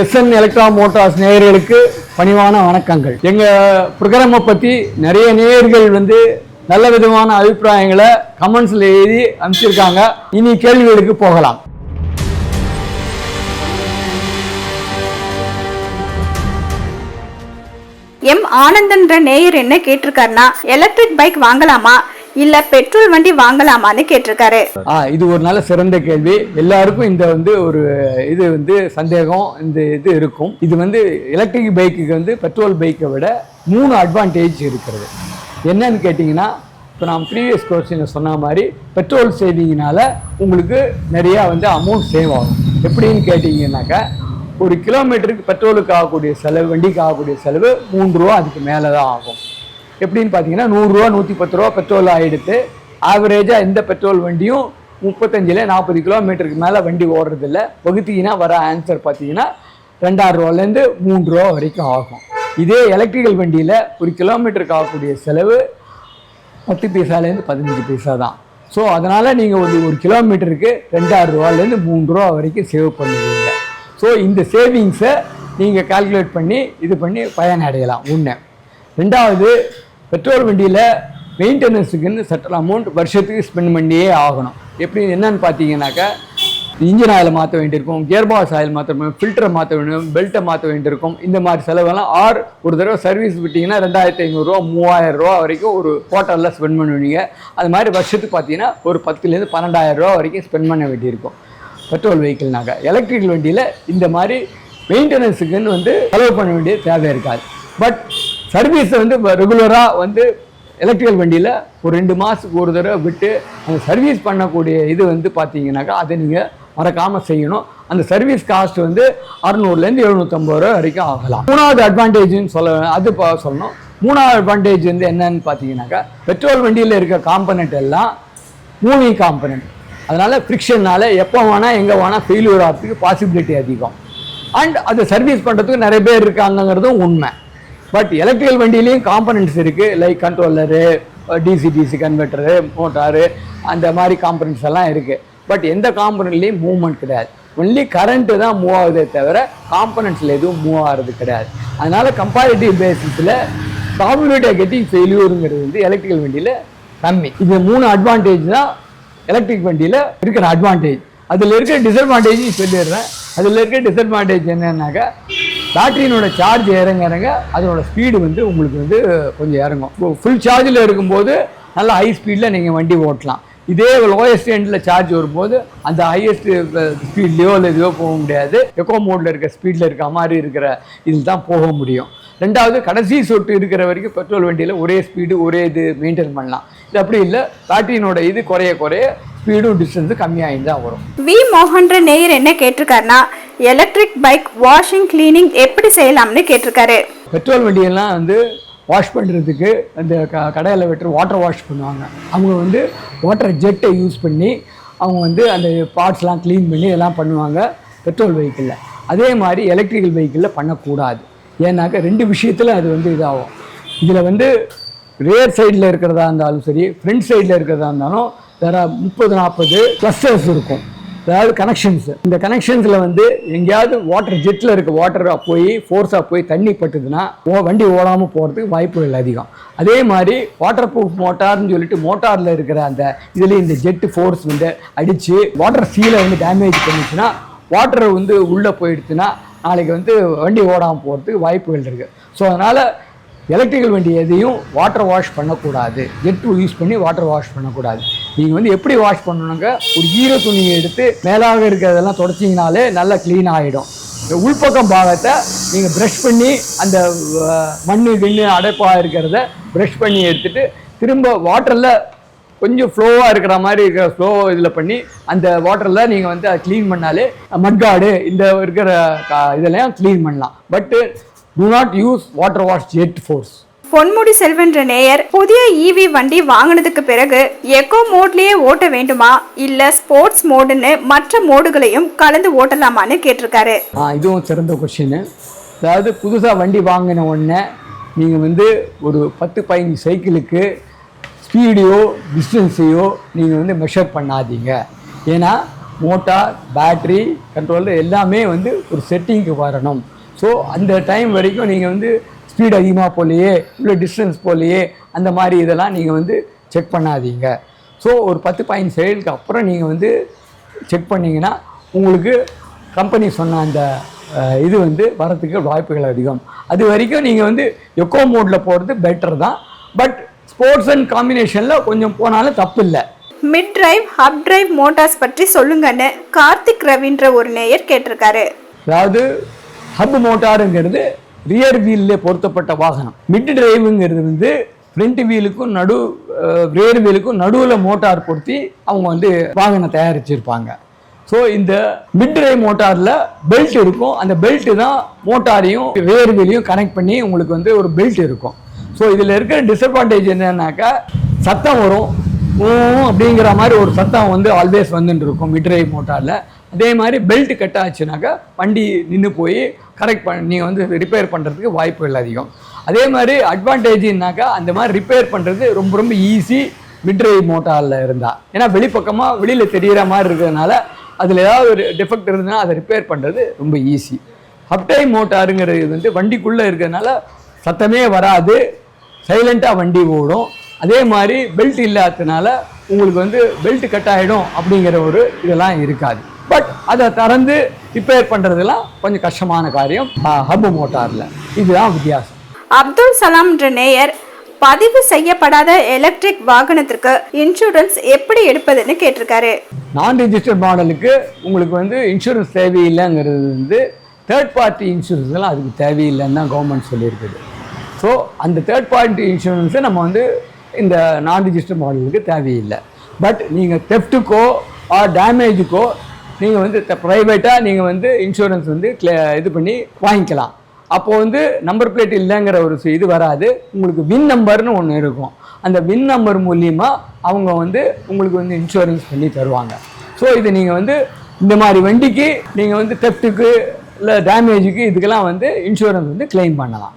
SN Electra Motors நேயர்களுக்கு பணிவான வணக்கங்கள். எங்கள் ப்ரோக்ராமை பற்றி நிறைய நேயர்கள் வந்து நல்ல விதமான அபிப்பிராயங்களை கமெண்ட்ஸில் எழுதி அனுப்பிச்சிருக்காங்க. இனி கேள்விகளுக்கு போகலாம். எம் ஆனந்தன்ற நேயர் என்ன கேட்டிருக்காருன்னா எலக்ட்ரிக் பைக் வாங்கலாமா? இல்ல பெட்ரோல் வண்டி வாங்கலாமான்னு கேட்டிருக்காரு. இது ஒரு நல்ல சிறந்த கேள்வி. எல்லாருக்கும் இந்த வந்து ஒரு இது வந்து சந்தேகம் இந்த இது இருக்கும். இது வந்து எலக்ட்ரிக் பைக்குக்கு வந்து பெட்ரோல் பைக்கை விட மூணு அட்வான்டேஜ் இருக்கிறது. என்னன்னு கேட்டிங்கன்னா இப்போ நான் ப்ரீவியஸ் கொஸ்டினில் சொன்ன மாதிரி பெட்ரோல் சேவிங்னால உங்களுக்கு நிறையா வந்து அமௌண்ட் சேவ் ஆகும். எப்படின்னு கேட்டிங்கன்னாக்கா ஒரு கிலோமீட்டருக்கு பெட்ரோலுக்கு ஆகக்கூடிய செலவு வண்டிக்கு ஆகக்கூடிய செலவு மூன்று ரூபா அதுக்கு மேலே தான் ஆகும். எப்படின்னு பார்த்தீங்கன்னா நூறுரூவா நூற்றி பத்து ரூபா பெட்ரோல் எடுத்து ஆவரேஜாக எந்த பெட்ரோல் வண்டியும் முப்பத்தஞ்சில் நாற்பது கிலோமீட்டருக்கு மேலே வண்டி ஓடுறதில்ல. வகுத்தீங்கன்னா வர ஆன்சர் பார்த்தீங்கன்னா ரெண்டாயிரம் ரூபாலேருந்து மூன்று ரூபா வரைக்கும் ஆகும். இதே எலக்ட்ரிக்கல் வண்டியில் ஒரு கிலோமீட்டருக்கு ஆகக்கூடிய செலவு பத்து பைசாலேருந்து பதினஞ்சு பைசா தான். ஸோ அதனால் நீங்கள் ஒரு ஒரு கிலோமீட்டருக்கு ரெண்டாயிரம் ரூபாலேருந்து மூணு ரூபா வரைக்கும் சேவ் பண்ணுவீங்க. ஸோ இந்த சேவிங்ஸை நீங்கள் கால்குலேட் பண்ணி இது பண்ணி பயனடையலாம். ஒன்று ரெண்டாவது பெட்ரோல் வண்டியில் மெயின்டெனன்ஸுக்குன்னு சட்டல் அமௌண்ட் வருஷத்துக்கு ஸ்பெண்ட் பண்ணியே ஆகணும். எப்படி என்னன்னு பார்த்தீங்கன்னாக்கா இன்ஜின் ஆயில் மாற்ற வேண்டியிருக்கும் கியர் பாக்ஸ் ஆயில் மாற்ற வேண்டும் ஃபில்டரை மாற்ற வேண்டும் பெல்ட்டை மாற்ற வேண்டியிருக்கும். இந்த மாதிரி செலவெல்லாம் ஆர் ஒரு தடவை சர்வீஸ் விட்டிங்கன்னா ரெண்டாயிரத்தி ஐநூறுரூவா மூவாயிரம் ரூபா வரைக்கும் ஒரு ஹோட்டலில் ஸ்பெண்ட் பண்ணுவீங்க. அது மாதிரி வருஷத்துக்கு பார்த்தீங்கன்னா ஒரு பத்துலேருந்து பன்னெண்டாயிரம் ரூபா வரைக்கும் ஸ்பெண்ட் பண்ண வேண்டியிருக்கும். பெட்ரோல் வெஹிக்கிள்னாக்க எலக்ட்ரிக்கல் வண்டியில் இந்த மாதிரி மெயின்டெனன்ஸுக்குன்னு வந்து செலவு பண்ண வேண்டிய தேவை இருக்காது. பட் சர்வீஸை வந்து ரெகுலராக வந்து எலக்ட்ரிக்கல் வண்டியில் ஒரு ரெண்டு மாதத்துக்கு ஒரு தடவை விட்டு அந்த சர்வீஸ் பண்ணக்கூடிய இது வந்து பார்த்தீங்கன்னாக்கா அதை நீங்கள் மறக்காமல் செய்யணும். அந்த சர்வீஸ் காஸ்ட் வந்து அறுநூறுலேருந்து எழுநூற்றம்பது ரூபா வரைக்கும் ஆகலாம். மூணாவது அட்வான்டேஜ்னு சொல்ல அது சொல்லணும். மூணாவது அட்வான்டேஜ் வந்து என்னன்னு பார்த்தீங்கன்னாக்கா பெட்ரோல் வண்டியில் இருக்க காம்பனண்ட் எல்லாம் மூவிங் காம்பனண்ட் அதனால் ஃப்ரிக்ஷனால் எப்போ வேணால் எங்கே வேணால் ஃபெயிலியர் ஆகிறதுக்கு பாசிபிலிட்டி அதிகம். அண்ட் அதை சர்வீஸ் பண்ணுறதுக்கு நிறைய பேர் இருக்காங்கங்கிறதும் உண்மை. பட் எலக்ட்ரிக்கல் வண்டியிலையும் காம்பனண்ட்ஸ் இருக்குது like controller DC DC converter motor அந்த மாதிரி காம்பனண்ட்ஸ் எல்லாம் இருக்குது பட் எந்த காம்பனண்ட்லேயும் மூவ்மெண்ட் கிடையாது. ஒன்லி கரண்ட்டு தான் மூவ் ஆகுதே தவிர காம்பனண்ட்ஸில் எதுவும் மூவ் ஆகிறது கிடையாது. அதனால் கம்பேரிட்டிவ் பேசிஸில் ப்ராபிலிட்டி ஆஃப் கெட்டிங் ஃபெயிலியூருங்கிறது வந்து எலக்ட்ரிக்கல் வண்டியில் கம்மி. இது மூணு அட்வான்டேஜ் தான் எலக்ட்ரிக் வண்டியில் இருக்கிற அட்வான்டேஜ் அதில் இருக்கிற டிஸ்அட்வான்டேஜ் சொல்லிடுறேன். அதில் இருக்கிற டிஸ்அட்வான்டேஜ் என்னன்னாக்கா பேட்டரியினோட சார்ஜ் இறங்க இறங்க அதனோட ஸ்பீடு வந்து உங்களுக்கு வந்து கொஞ்சம் இறங்கும். ஃபுல் சார்ஜில் இருக்கும்போது நல்ல ஹை ஸ்பீடில் நீங்கள் வண்டி ஓட்டலாம். இதே லோயஸ்ட் எண்டில் சார்ஜ் வரும்போது அந்த ஹையஸ்ட் ஸ்பீட்லேயோ இல்லை இதுவோ போக முடியாது. எக்கோ மோடில் இருக்க ஸ்பீடில் இருக்க மாதிரி இருக்கிற இதில் தான் போக முடியும். ரெண்டாவது கடைசி சொட்டு இருக்கிற வரைக்கும் பெட்ரோல் வண்டியில் ஒரே ஸ்பீடு ஒரே இது மெயின்டைன் பண்ணலாம். இது அப்படி இல்லை பேட்டரியினோட இது குறைய குறைய ஸ்பீடும் டிஸ்டன்ஸும் கம்மியாகி தான் வரும். வி மோகன்ற நேயர் என்ன கேட்டிருக்காருன்னா எலக்ட்ரிக் பைக் வாஷிங் கிளீனிங் எப்படி செய்யலாம்னு கேட்டிருக்காரு. பெட்ரோல் வண்டியெல்லாம் வந்து வாஷ் பண்ணுறதுக்கு அந்த க கடையில் வெட்டுற வாட்டர் வாஷ் பண்ணுவாங்க. அவங்க வந்து வாட்டர் ஜெட்டை யூஸ் பண்ணி அவங்க வந்து அந்த பார்ட்ஸ்லாம் க்ளீன் பண்ணி எல்லாம் பண்ணுவாங்க பெட்ரோல் வெஹிக்கிளில் அதே மாதிரி எலக்ட்ரிக்கல் வெஹிக்கிளில் பண்ணக்கூடாது. ஏன்னாக்கா ரெண்டு விஷயத்தில் அது வந்து இதாகும். இதில் வந்து ரியர் சைடில் இருக்கிறதா இருந்தாலும் சரி ஃப்ரண்ட் சைடில் இருக்கிறதா இருந்தாலும் வேறு முப்பது நாற்பது க்ளஸ்டர்ஸ் இருக்கும். அதாவது கனெக்ஷன்ஸ் இந்த கனெக்ஷன்ஸில் வந்து எங்கேயாவது வாட்டர் ஜெட்டில் இருக்க வாட்டராக போய் ஃபோர்ஸாக போய் தண்ணி பட்டுதுன்னா வண்டி ஓடாமல் போகிறதுக்கு வாய்ப்புகள் அதிகம். அதே மாதிரி வாட்டர் ப்ரூஃப் மோட்டார்னு சொல்லிட்டு மோட்டாரில் இருக்கிற அந்த இதில் இந்த ஜெட்டு ஃபோர்ஸ் வந்து அடித்து வாட்டர் சீலை வந்து டேமேஜ் பண்ணிச்சுன்னா வாட்டர் வந்து உள்ளே போயிடுச்சுன்னா நாளைக்கு வந்து வண்டி ஓடாமல் போகிறதுக்கு வாய்ப்புகள் இருக்குது ஸோ அதனால் எலக்ட்ரிக்கல் வண்டி எதையும் வாட்டர் வாஷ் பண்ணக்கூடாது. ஜெட் யூஸ் பண்ணி வாட்டர் வாஷ் பண்ணக்கூடாது. நீங்கள் வந்து எப்படி வாஷ் பண்ணணுங்க ஒரு ஈர துணியை எடுத்து மேலாக இருக்கிறதெல்லாம் தொடச்சிங்கனாலே நல்லா க்ளீன் ஆகிடும் இந்த உள்பக்கம் பாகத்தை நீங்கள் ப்ரஷ் பண்ணி அந்த மண் மண்ணு கிண்ணு அடைப்பாக இருக்கிறத ப்ரஷ் பண்ணி எடுத்துகிட்டு திரும்ப வாட்டரில் கொஞ்சம் ஃப்ளோவாக இருக்கிற மாதிரி இருக்கிற ஃப்ளோ இதில் பண்ணி அந்த வாட்டரில் நீங்கள் வந்து அதை க்ளீன் பண்ணாலே மட்காடு இந்த இருக்கிற கா- இதெல்லாம் க்ளீன் பண்ணலாம். But do not use water wash jet force Ponmudi செல்வன்ற நேயர் புதிய ஈவி வண்டி வாங்கினதுக்கு பிறகு எக்கோ மோட்லயே ஓட்ட வேண்டுமா? இல்ல ஸ்போர்ட்ஸ் மோடுன்னு மற்ற மோடுகளையும் கலந்து ஓட்டலாமான்னு கேட்டிருக்காரு. ஆ இதுவும் சிறந்த கொஸ்டின் அதாவது புதுசாக வண்டி வாங்கின உடனே நீங்கள் வந்து ஒரு பத்து பதினஞ்சு சைக்கிளுக்கு ஸ்பீடையோ டிஸ்டன்ஸையோ நீங்கள் வந்து மெஷர் பண்ணாதீங்க. ஏன்னா மோட்டார் பேட்ரி கண்ட்ரோல் எல்லாமே வந்து ஒரு செட்டிங்க்கு வரணும். ஸோ அந்த டைம் வரைக்கும் நீங்கள் வந்து ஸ்பீட் அதிகமாக போகலையே இல்லை டிஸ்டன்ஸ் போகலையே அந்த மாதிரி இதெல்லாம் நீங்கள் வந்து செக் பண்ணாதீங்க. ஸோ ஒரு பத்து பாயிண்ட் செயலுக்கு அப்புறம் நீங்கள் வந்து செக் பண்ணீங்கன்னா உங்களுக்கு கம்பெனி சொன்ன அந்த இது வந்து வரத்துக்கு வாய்ப்புகள் அதிகம். அது வரைக்கும் நீங்கள் வந்து எக்கோ மோடில் போகிறது பெட்டர் தான். பட் ஸ்போர்ட்ஸ் அண்ட் காம்பினேஷனில் கொஞ்சம் போனாலும் தப்பு இல்லை. Mid drive hub drive motors பற்றி சொல்லுங்கன்னு கார்த்திக் ரவின்ற ஒரு நேயர் கேட்டிருக்காரு. அதாவது ஹப் மோட்டாருங்கிறது ரியர் வீலில் பொருத்தப்பட்ட வாகனம். மிட் டிரைவுங்கிறது வந்து ஃப்ரண்ட் வீலுக்கும் நடு ரியர் வீலுக்கும் நடுவில் மோட்டார் பொருத்தி அவங்க வந்து வாகனம் தயாரிச்சிருப்பாங்க. ஸோ இந்த மிட் டிரைவ் மோட்டாரில் பெல்ட் இருக்கும். அந்த பெல்ட்டு தான் மோட்டாரையும் ரியர் வீலையும் கனெக்ட் பண்ணி உங்களுக்கு வந்து ஒரு பெல்ட் இருக்கும். ஸோ இதில் இருக்கிற டிஸ்அட்வான்டேஜ் என்னன்னாக்கா சத்தம் வரும். ஓ அப்படிங்கிற மாதிரி ஒரு சத்தம் வந்து ஆல்வேஸ் வந்துட்டு இருக்கும் மிட்ரைவ் மோட்டாரில் அதே மாதிரி பெல்ட் கட் ஆச்சுனாக்கா வண்டி நின்று போய் கரெக்ட் பண்ண நீங்கள் வந்து ரிப்பேர் பண்ணுறதுக்கு வாய்ப்புகள் அதிகம். அதே மாதிரி அட்வான்டேஜ்னாக்கா அந்த மாதிரி ரிப்பேர் பண்ணுறது ரொம்ப ரொம்ப ஈஸி மிட்ரை மோட்டாரில் இருந்தால் ஏன்னா வெளிப்பக்கமாக வெளியில் தெரிகிற மாதிரி இருக்கிறதுனால அதில் ஏதாவது ஒரு டிஃபெக்ட் இருந்ததுன்னா அதை ரிப்பேர் பண்ணுறது ரொம்ப ஈஸி ஹப்டை மோட்டாருங்கிறது வந்து வண்டிக்குள்ளே இருக்கிறதுனால சத்தமே வராது. சைலண்ட்டாக வண்டி ஓடும். அதே மாதிரி பெல்ட் இல்லாததுனால உங்களுக்கு வந்து பெல்ட் கட் ஆகிடும் அப்படிங்கிற ஒரு இதெல்லாம் இருக்காது. பட் அதை திறந்து ரிப்பேர் பண்ணுறதுலாம் கொஞ்சம் கஷ்டமான காரியம். ஹப் மோட்டாரில் இதுதான் வித்தியாசம். அப்துல் சலாம்ன்ற நேயர் பதிவு செய்யப்படாத எலக்ட்ரிக் வாகனத்திற்கு இன்சூரன்ஸ் எப்படி எடுப்பதுன்னு கேட்டிருக்காரு. நான் ரிஜிஸ்டர்ட் மாடலுக்கு உங்களுக்கு வந்து இன்சூரன்ஸ் தேவையில்லைங்கிறது வந்து தேர்ட் பார்ட்டி இன்சூரன்ஸ்லாம் அதுக்கு தேவையில்லைன்னு தான் கவர்மெண்ட் சொல்லியிருக்குது. ஸோ அந்த தேர்ட் பார்ட்டி இன்சூரன்ஸை நம்ம வந்து இந்த நான் ரிஜிஸ்டர்ட் மாடலுக்கு தேவையில்லை. பட் நீங்கள் தெஃப்ட்டுக்கோ ஆர் டேமேஜுக்கோ நீங்கள் வந்து ப்ரைவேட்டாக நீங்கள் வந்து இன்சூரன்ஸ் வந்து இது பண்ணி வாங்கிக்கலாம். அப்போது வந்து நம்பர் பிளேட் இல்லைங்கிற ஒரு இது வராது. உங்களுக்கு வின் நம்பர்னு ஒன்று இருக்கும். அந்த வின் நம்பர் மூலியமாக அவங்க வந்து உங்களுக்கு வந்து இன்சூரன்ஸ் பண்ணி தருவாங்க. ஸோ இது நீங்கள் வந்து இந்த மாதிரி வண்டிக்கு நீங்கள் வந்து தெஃப்ட்டுக்கு இல்லை டேமேஜுக்கு இதுக்கெல்லாம் வந்து இன்சூரன்ஸ் வந்து கிளைம் பண்ணலாம்.